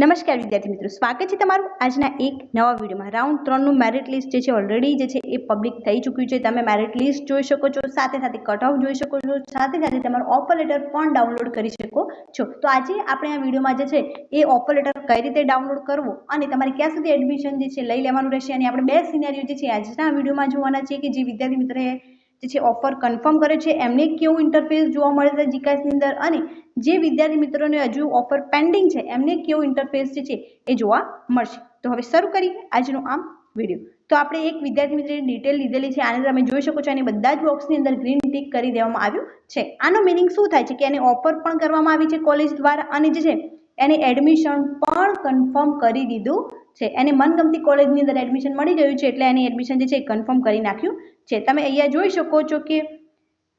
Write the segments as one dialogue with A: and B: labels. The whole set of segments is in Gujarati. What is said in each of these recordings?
A: નમસ્કાર વિદ્યાર્થી મિત્રો, સ્વાગત છે તમારું આજના એક નવા વિડીયોમાં. રાઉન્ડ ત્રણનું મેરિટ લિસ્ટ જે છે ઓલરેડી જે છે એ પબ્લિક થઈ ચૂક્યું છે. તમે મેરિટ લિસ્ટ જોઈ શકો છો, સાથે સાથે કટ ઓફ જોઈ શકો છો, સાથે સાથે તમારું ઓફર લેટર પણ ડાઉનલોડ કરી શકો છો. તો આજે આપણે આ વિડીયોમાં જે છે એ ઓફર લેટર કઈ રીતે ડાઉનલોડ કરવું અને તમારે ક્યાં સુધી એડમિશન જે છે લઈ લેવાનું રહેશે અને આપણે બે સિનારીઓ જે છે આજના વિડીયોમાં જોવાના છે કે જે વિદ્યાર્થી મિત્રએ જે ઓફર કન્ફર્મ કરે છે, એમને કેવું ઇન્ટરફેસ જોવા મળે છે જીકાસની અંદર? અને જે વિદ્યાર્થી મિત્રોને હજુ ઓફર પેન્ડિંગ છે, એમને કેવું ઇન્ટરફેસ જે છે, એ જોવા મળશે. તો હવે શરૂ કરીએ આજનો આમ વીડિયો તો આપણે એક વિદ્યાર્થી મિત્રની ડિટેલ લીધેલી છે, આને તમે જોઈ શકો છો અને બધા જ બોક્સની અંદર ગ્રીન ટીક કરી દેવામાં આવ્યું છે. આનો મિનિંગ શું થાય છે કે એને ઓફર પણ કરવામાં આવી છે કોલેજ દ્વારા અને જે છે, એને એડમિશન પણ કન્ફર્મ કરી દીધું છે. એને મનગમતી કોલેજની અંદર એડમિશન મળી ગયું છે, એટલે એની એડમિશન જે છે એ કન્ફર્મ કરી નાખ્યું છે તમે અહીંયા જોઈ શકો છો કે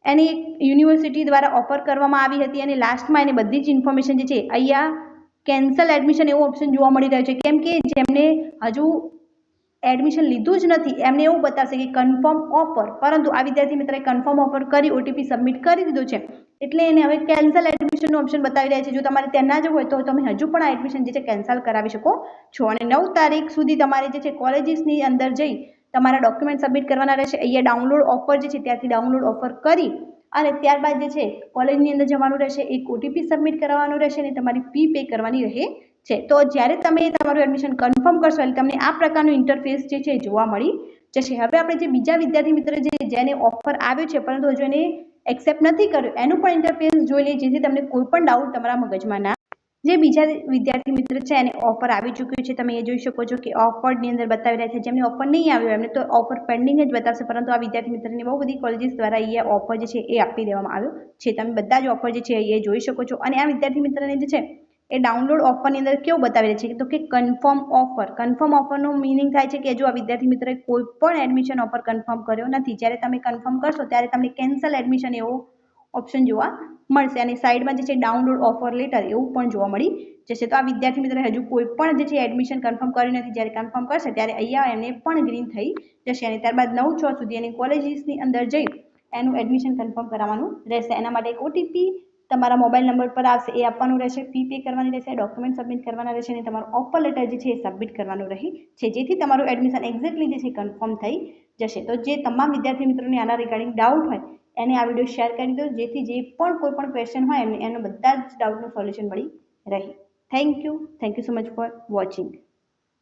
A: એની એક યુનિવર્સિટી દ્વારા ઓફર કરવામાં આવી હતી અને લાસ્ટમાં એની બધી જ ઇન્ફોર્મેશન જે છે અહીંયા કેન્સલ એડમિશન એવું ઓપ્શન જોવા મળી રહ્યું છે. કેમ કે જેમને હજુ એડમિશન લીધું જ નથી, એમને એવું બતાવશે કે કન્ફર્મ ઓફર પરંતુ આ વિદ્યાર્થી મિત્રએ કન્ફર્મ ઓફર કરી ઓટીપી સબમિટ કરી દીધો છે. એટલે એને હવે કેન્સલ એડમિશનનું ઓપ્શન બતાવી રહ્યા છે. જો તમારે ત્યાં જવું હોય તો તમે હજુ પણ આ એડમિશન જે છે કેન્સલ કરાવી શકો છો. અને નવ તારીખ સુધી તમારે જે છે કોલેજીસની અંદર જઈ તમારા ડોક્યુમેન્ટ સબમિટ કરવાના રહેશે, અહીંયા ડાઉનલોડ ઓફર જે છે ત્યાંથી ડાઉનલોડ ઓફર કરી અને ત્યારબાદ જે છે કોલેજની અંદર જવાનું રહેશે, એક ઓટીપી સબમિટ કરવાનું રહેશે અને તમારી ફી પે કરવાની રહે છે. તો જ્યારે તમે તમારું એડમિશન કન્ફર્મ કરશો એટલે તમને આ પ્રકારનું ઇન્ટરફેસ જે છે જોવા મળી જશે. હવે આપણે જે બીજા વિદ્યાર્થી મિત્ર જે જેને ઓફર આવ્યો છે, પરંતુ હજુ એને એક્સેપ્ટ નથી કર્યું, એનું પણ ઇન્ટરફેસ જોઈ લઈએ, જેથી તમને કોઈ પણ ડાઉટ તમારા મગજમાં ના જે બીજા વિદ્યાર્થી મિત્ર છે એને ઓફર આવી ચૂક્યું છે. તમે એ જોઈ શકો છો કે ઓફરની અંદર બતાવી રહ્યા છે. જેમને ઓફર નહીં આવ્યો, એમને તો ઓફર પેન્ડિંગ જ બતાવશે. પરંતુ આ વિદ્યાર્થી મિત્રને બહુ બધી કોલેજીસ દ્વારા અહીંયા ઓફર જે છે એ આપી દેવામાં આવ્યો છે. તમે બધા જ ઓફર જે છે એ જોઈ શકો છો. અને આ વિદ્યાર્થી મિત્રને જે છે એ ડાઉનલોડ ઓફરની અંદર કેવું બતાવી રહ્યા છે? તો કે કન્ફર્મ ઓફર કન્ફર્મ ઓફરનો મિનિંગ થાય છે કે જો આ વિદ્યાર્થી મિત્રએ કોઈ પણ એડમિશન ઓફર કન્ફર્મ કર્યો નથી. જ્યારે તમે કન્ફર્મ કરશો, ત્યારે તમને કેન્સલ એડમિશન એવો ઓપ્શન જોવા મળશે. અને સાઈડમાં જે છે ડાઉનલોડ ઓફર લેટર એવું પણ જોવા મળી જશે. તો આ વિદ્યાર્થી મિત્રો હજુ કોઈ પણ જે છે એડમિશન કન્ફર્મ કર્યું નથી. જ્યારે કન્ફર્મ કરશે ત્યારે અહીંયા એમને પણ ગ્રીન થઈ જશે. અને ત્યારબાદ નવ છ સુધી એની કોલેજીસની અંદર જઈ એનું એડમિશન કન્ફર્મ કરાવવાનું રહેશે. એના માટે એક ઓટીપી તમારા મોબાઈલ નંબર પર આવશે. એ આપવાનું રહેશે. ફી પે કરવાની રહેશે. ડોક્યુમેન્ટ સબમિટ કરવાના રહેશે. અને તમારું ઓફર લેટર જે છે એ સબમિટ કરવાનું રહે છે. જેથી તમારું એડમિશન એક્ઝેક્ટલી જે છે કન્ફર્મ થઈ જશે. તો જે તમામ વિદ્યાર્થી મિત્રોને આના રિગાર્ડિંગ ડાઉટ હોય એને આ વીડિયો શેર કરી દો, જેથી જે પણ કોઈ પણ ક્વેશ્ચન હોય એમને એનો બધા જ ડાઉટનું સોલ્યુશન મળી રહે. Thank you thank you so much for watching